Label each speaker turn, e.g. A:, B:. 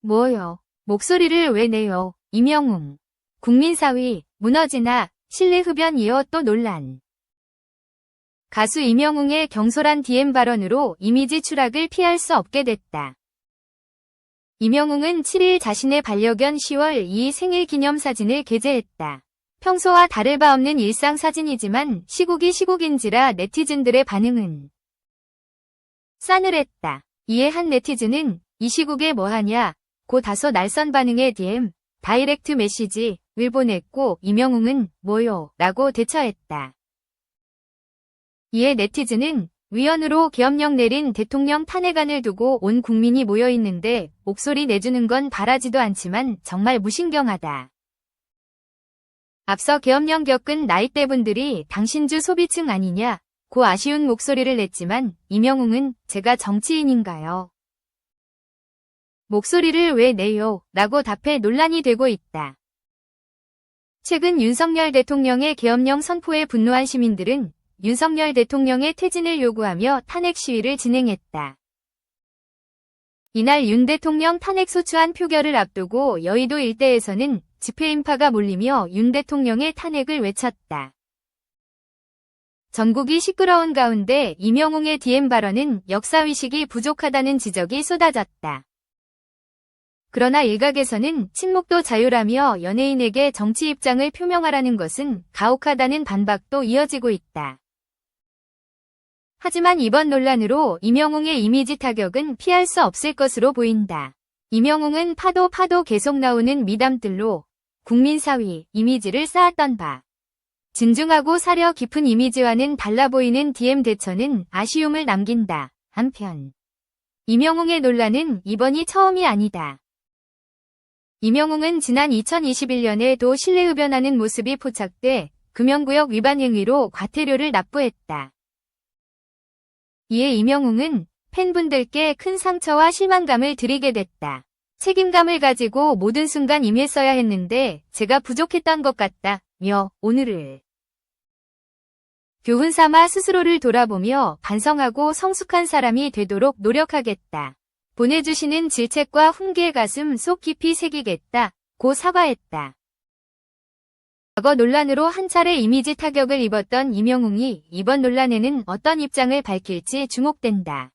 A: 뭐요? 목소리를 왜 내요? 이명웅. 국민사위, 무너지나, 실내흡연 이어 또 논란. 가수 이명웅의 경솔한 DM 발언으로 이미지 추락을 피할 수 없게 됐다. 이명웅은 7일 자신의 반려견 10월 2 생일 기념 사진을 게재했다. 평소와 다를 바 없는 일상 사진이지만 시국이 시국인지라 네티즌들의 반응은 싸늘했다. 이에 한 네티즌은 이 시국에 뭐하냐 고 다소 날선 반응의 DM, 다이렉트 메시지를 보냈고 이명웅은 뭐요? 라고 대처했다. 이에 네티즌은 위헌으로 계엄령 내린 대통령 탄핵안을 두고 온 국민이 모여 있는데 목소리 내주는 건 바라지도 않지만 정말 무신경하다. 앞서 계엄령 겪은 나이대분들이 당신주 소비층 아니냐 고 아쉬운 목소리를 냈지만 이명웅은 제가 정치인인가요? 목소리를 왜 내요? 라고 답해 논란이 되고 있다. 최근 윤석열 대통령의 계엄령 선포에 분노한 시민들은 윤석열 대통령의 퇴진을 요구하며 탄핵 시위를 진행했다. 이날 윤 대통령 탄핵 소추안 표결을 앞두고 여의도 일대에서는 집회 인파가 몰리며 윤 대통령의 탄핵을 외쳤다. 전국이 시끄러운 가운데 이명웅의 DM 발언은 역사의식이 부족하다는 지적이 쏟아졌다. 그러나 일각에서는 친목도 자유라며 연예인에게 정치 입장을 표명하라는 것은 가혹하다는 반박도 이어지고 있다. 하지만 이번 논란으로 이명웅의 이미지 타격은 피할 수 없을 것으로 보인다. 이명웅은 파도 파도 계속 나오는 미담들로 국민사위 이미지를 쌓았던 바. 진중하고 사려 깊은 이미지와는 달라 보이는 DM 대처는 아쉬움을 남긴다. 한편 이명웅의 논란은 이번이 처음이 아니다. 이명웅은 지난 2021년에 도 실내 흡연하는 모습이 포착돼 금연구역 위반 행위로 과태료를 납부했다. 이에 이명웅은 팬분들께 큰 상처와 실망감을 드리게 됐다. 책임감을 가지고 모든 순간 임했어야 했는데 제가 부족했던 것 같다 며 오늘을 교훈 삼아 스스로를 돌아보며 반성하고 성숙한 사람이 되도록 노력하겠다. 보내주시는 질책과 훈계의 가슴 속 깊이 새기겠다. 고 사과했다. 과거 논란으로 한 차례 이미지 타격을 입었던 이명웅이 이번 논란에는 어떤 입장을 밝힐지 주목된다.